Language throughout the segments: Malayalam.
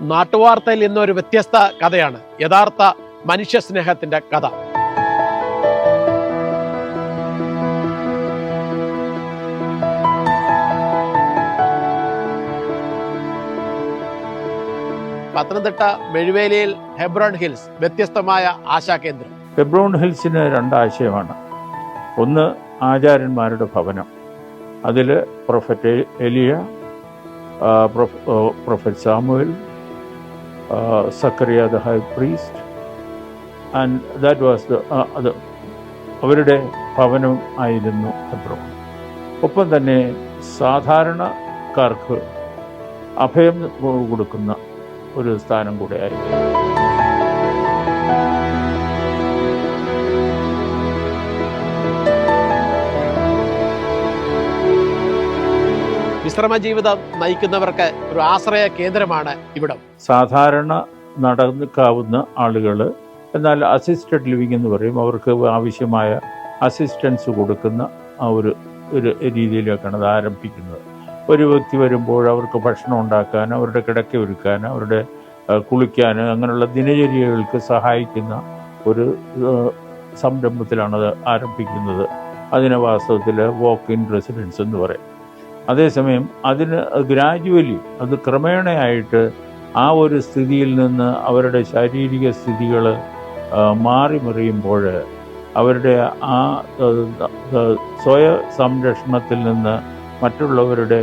നാട്ടുവാർത്തയിൽ ഇന്ന് ഒരു വ്യത്യസ്ത കഥയാണ്. യഥാർത്ഥ മനുഷ്യ സ്നേഹത്തിന്റെ കഥ. പത്തനംതിട്ട മെഴുവേലിയിൽ ഹെബ്രോൺ ഹിൽസ് വ്യത്യസ്തമായ ആശാകേന്ദ്രം. ഹെബ്രോൺ ഹിൽസിന് രണ്ടാശയമാണ്. ഒന്ന് ആചാര്യന്മാരുടെ ഭവനം. അതിൽ പ്രൊഫറ്റ് എലിയ പ്രൊഫറ്റ് പ്രൊഫ്- the Zachariah the high priest and that was the അത് അവരുടെ ഭവനം ആയിരുന്നു ഹെബ്രോൺ ഒപ്പം തന്നെ സാധാരണക്കാർക്ക് അഭയം കൊടുക്കുന്ന ഒരു സ്ഥാനം കൂടെയായിരുന്നു വിശ്രമ ജീവിതം നയിക്കുന്നവർക്ക് ഒരു ആശ്രയ കേന്ദ്രമാണ് ഇവിടം. സാധാരണ നടക്കാവുന്ന ആളുകൾ എന്നാൽ അസിസ്റ്റഡ് ലിവിംഗ് എന്ന് പറയും അവർക്ക് ആവശ്യമായ അസിസ്റ്റൻസ് കൊടുക്കുന്ന ആ ഒരു ഒരു രീതിയിലേക്കാണ് അത് ആരംഭിക്കുന്നത്. ഒരു വ്യക്തി വരുമ്പോൾ അവർക്ക് ഭക്ഷണം ഉണ്ടാക്കാൻ അവരുടെ കിടക്ക ഒരുക്കാൻ അവരുടെ കുളിക്കാൻ അങ്ങനെയുള്ള ദിനചര്യകൾക്ക് സഹായിക്കുന്ന ഒരു സംരംഭത്തിലാണത് ആരംഭിക്കുന്നത്. അതിനെ വാസ്തവത്തിൽ വോക്ക് ഇൻ റെസിഡൻസ് എന്ന് പറയും. അതേസമയം അതിന് ഗ്രാജുവലി അത് ക്രമേണയായിട്ട് ആ ഒരു സ്ഥിതിയിൽ നിന്ന് അവരുടെ ശാരീരിക സ്ഥിതികൾ മാറി മറിയുമ്പോൾ അവരുടെ ആ സ്വയ സംരക്ഷണത്തിൽ നിന്ന് മറ്റുള്ളവരുടെ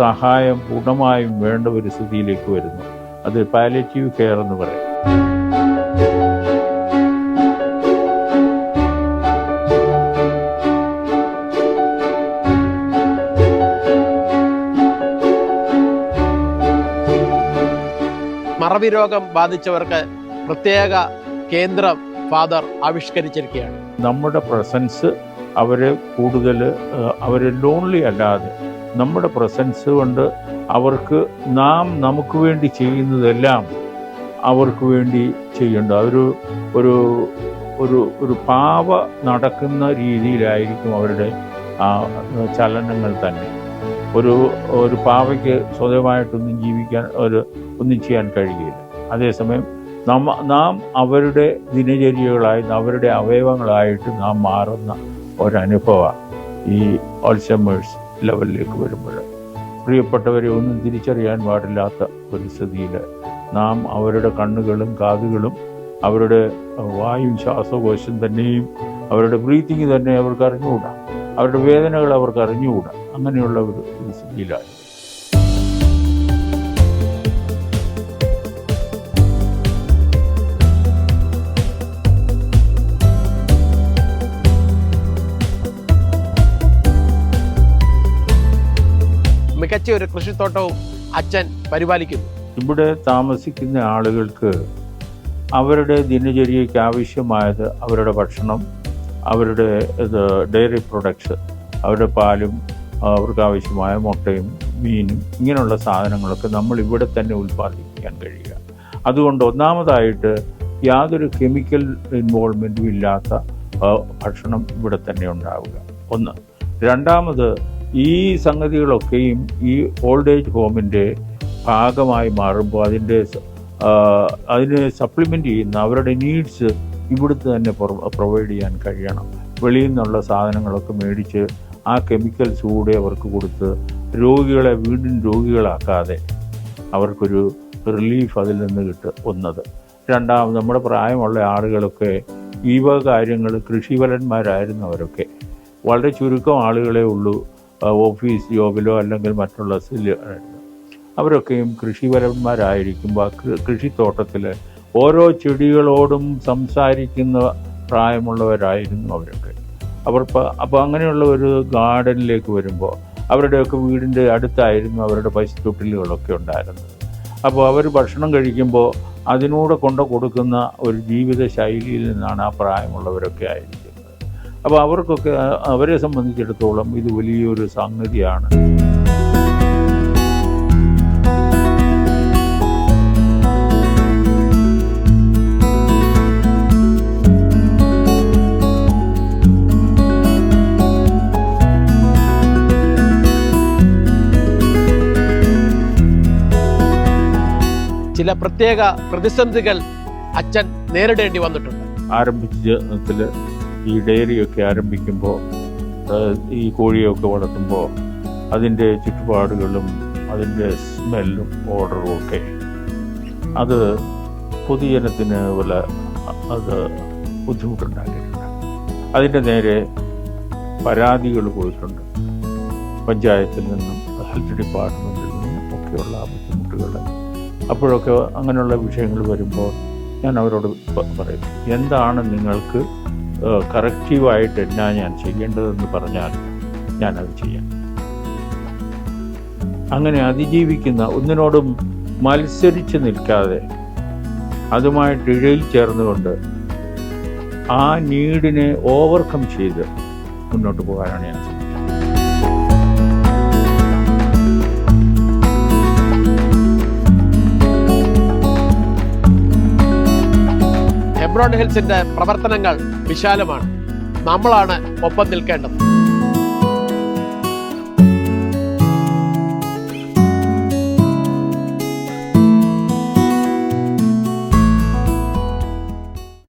സഹായം പൂർണമായും വേണ്ട ഒരു സ്ഥിതിയിലേക്ക് വരുന്നു. അത് പാലറ്റീവ് കെയർ എന്ന് പറയും. മറവി രോഗം ബാധിച്ചവർക്ക് പ്രത്യേക കേന്ദ്രം ഫാദർ ആവിഷ്കരിച്ചിരിക്കുകയാണ്. നമ്മുടെ പ്രസൻസ് അവരെ കൂടുതൽ അവരെ ലോൺലി അല്ലാതെ നമ്മുടെ പ്രസൻസ് കൊണ്ട് അവർക്ക് നാം നമുക്ക് വേണ്ടി ചെയ്യുന്നതെല്ലാം അവർക്ക് വേണ്ടി ചെയ്യേണ്ട ഒരു ഒരു ഒരു ഒരു പാവ നടക്കുന്ന രീതിയിലായിരിക്കും അവരുടെ ആ ചലനങ്ങൾ തന്നെ. ഒരു ഒരു പാവയ്ക്ക് സ്വതമായിട്ടൊന്നും ജീവിക്കാൻ ഒരു ഒന്നും ചെയ്യാൻ കഴിയില്ല. അതേസമയം നമ്മ നാം അവരുടെ ദിനചര്യകളായി അവരുടെ അവയവങ്ങളായിട്ട് നാം മാറുന്ന ഒരനുഭവമാണ് ഈ ഓൾസമേഴ്സ് ലെവലിലേക്ക് വരുമ്പോൾ. പ്രിയപ്പെട്ടവരെ ഒന്നും തിരിച്ചറിയാൻ പാടില്ലാത്ത ഒരു സ്ഥിതിയിൽ നാം അവരുടെ കണ്ണുകളും കാതുകളും അവരുടെ വായും ശ്വാസകോശം തന്നെയും അവരുടെ ബ്രീത്തിങ് തന്നെ അവർക്ക് അറിഞ്ഞുകൂടാ. അവരുടെ വേദനകൾ അവർക്ക് അറിഞ്ഞുകൂടാ. അങ്ങനെയുള്ള ഒരു ഒരു മികച്ച ഒരു കൃഷിത്തോട്ടവും അച്ഛൻ പരിപാലിക്കുന്നു. ഇവിടെ താമസിക്കുന്ന ആളുകൾക്ക് അവരുടെ ദിനചര്യയ്ക്ക് ആവശ്യമായത് അവരുടെ ഭക്ഷണം അവരുടെ ഇത് ഡയറി പ്രൊഡക്ട്സ് അവരുടെ പാലും അവർക്ക് ആവശ്യമായ മുട്ടയും മീനും ഇങ്ങനെയുള്ള സാധനങ്ങളൊക്കെ നമ്മൾ ഇവിടെ തന്നെ ഉൽപ്പാദിപ്പിക്കാൻ കഴിയുക. അതുകൊണ്ട് ഒന്നാമതായിട്ട് യാതൊരു കെമിക്കൽ ഇൻവോൾവ്മെന്റും ഇല്ലാത്ത ഭക്ഷണം ഇവിടെ തന്നെ ഉണ്ടാവുക. ഒന്ന്. രണ്ടാമത് ഈ സംഗതികളൊക്കെയും ഈ ഓൾഡ് ഏജ് ഹോമിന്റെ ഭാഗമായി മാറുമ്പോൾ അതിന്റെ അതിനെ സപ്ലിമെന്റ് ചെയ്യുന്ന അവരുടെ നീഡ്സ് ഇവിടുത്തെ തന്നെ പ്രൊവൈഡ് ചെയ്യാൻ കഴിയണം. വെളിയിൽ നിന്നുള്ള സാധനങ്ങളൊക്കെ മേടിച്ച് ആ കെമിക്കൽസ് കൂടെ അവർക്ക് കൊടുത്ത് രോഗികളെ വീണ്ടും രോഗികളാക്കാതെ അവർക്കൊരു റിലീഫ് അതിൽ നിന്ന് കിട്ടും ഒന്നത് രണ്ടാമത് നമ്മുടെ പ്രായമുള്ള ആളുകളൊക്കെ ഈ വക കാര്യങ്ങൾ കൃഷിവലന്മാരായിരുന്നവരൊക്കെ വളരെ ചുരുക്കം ആളുകളെ ഉള്ളൂ. ഓഫീസ് ജോബിലോ അല്ലെങ്കിൽ മറ്റുള്ള അവരൊക്കെയും കൃഷിപരന്മാരായിരിക്കുമ്പോൾ ആ കൃഷിത്തോട്ടത്തിൽ ഓരോ ചെടികളോടും സംസാരിക്കുന്ന പ്രായമുള്ളവരായിരുന്നു അവരൊക്കെ. അവർ അപ്പോൾ അങ്ങനെയുള്ള ഒരു ഗാർഡനിലേക്ക് വരുമ്പോൾ അവരുടെയൊക്കെ വീടിന്റെ അടുത്തായിരുന്നു അവരുടെ പശുത്തൊട്ടിലുകളൊക്കെ ഉണ്ടായിരുന്നത്. അപ്പോൾ അവർ ഭക്ഷണം കഴിക്കുമ്പോൾ അതിനൂടെ കൊണ്ടു കൊടുക്കുന്ന ഒരു ജീവിത ശൈലിയിൽ നിന്നാണ് ആ പ്രായമുള്ളവരൊക്കെ ആയിരിക്കുന്നത് അപ്പോൾ അവർക്കൊക്കെ അവരെ സംബന്ധിച്ചിടത്തോളം ഇത് വലിയൊരു സംഗതിയാണ്. ചില പ്രത്യേക പ്രതിസന്ധികൾ അച്ഛൻ നേരിടേണ്ടി വന്നിട്ടുണ്ട്. ആരംഭിച്ചതിൽ ഈ ഡയറിയൊക്കെ ആരംഭിക്കുമ്പോൾ ഈ കോഴിയൊക്കെ വളർത്തുമ്പോൾ അതിന്റെ ചുറ്റുപാടുകളും അതിന്റെ സ്മെല്ലും ഓർഡറും ഒക്കെ. അത് പൊതുജനത്തിന് വല്ല അത് ബുദ്ധിമുട്ടുണ്ടാക്കിയിട്ടുണ്ട് അതിന്റെ നേരെ പരാതികൾ പോയിട്ടുണ്ട്. പഞ്ചായത്തിൽ നിന്നും ഹെൽത്ത് ഡിപ്പാർട്ട്മെന്റിൽ നിന്നും ഒക്കെയുള്ള ബുദ്ധിമുട്ടുകൾ അപ്പോഴൊക്കെ അങ്ങനെയുള്ള വിഷയങ്ങൾ വരുമ്പോൾ ഞാൻ അവരോട് പറയും എന്താണ് നിങ്ങൾക്ക് കറക്റ്റീവായിട്ട് എന്നാ ഞാൻ ചെയ്യേണ്ടതെന്ന് പറഞ്ഞാൽ ഞാനത് ചെയ്യാം അങ്ങനെ അതിജീവിക്കുന്ന ഒന്നിനോടും മത്സരിച്ച് നിൽക്കാതെ അതുമായിട്ട് ഇഴയിൽ ചേർന്നുകൊണ്ട് ആ നീഡിനെ ഓവർകം ചെയ്ത് മുന്നോട്ട് പോകാനാണ് ഞാൻ എബ്രോൺ ഹിൽസിന്റെ പ്രവർത്തനങ്ങൾ വിശാലമാണ്. നമ്മളാണ് ഒപ്പം നിൽക്കേണ്ടത്.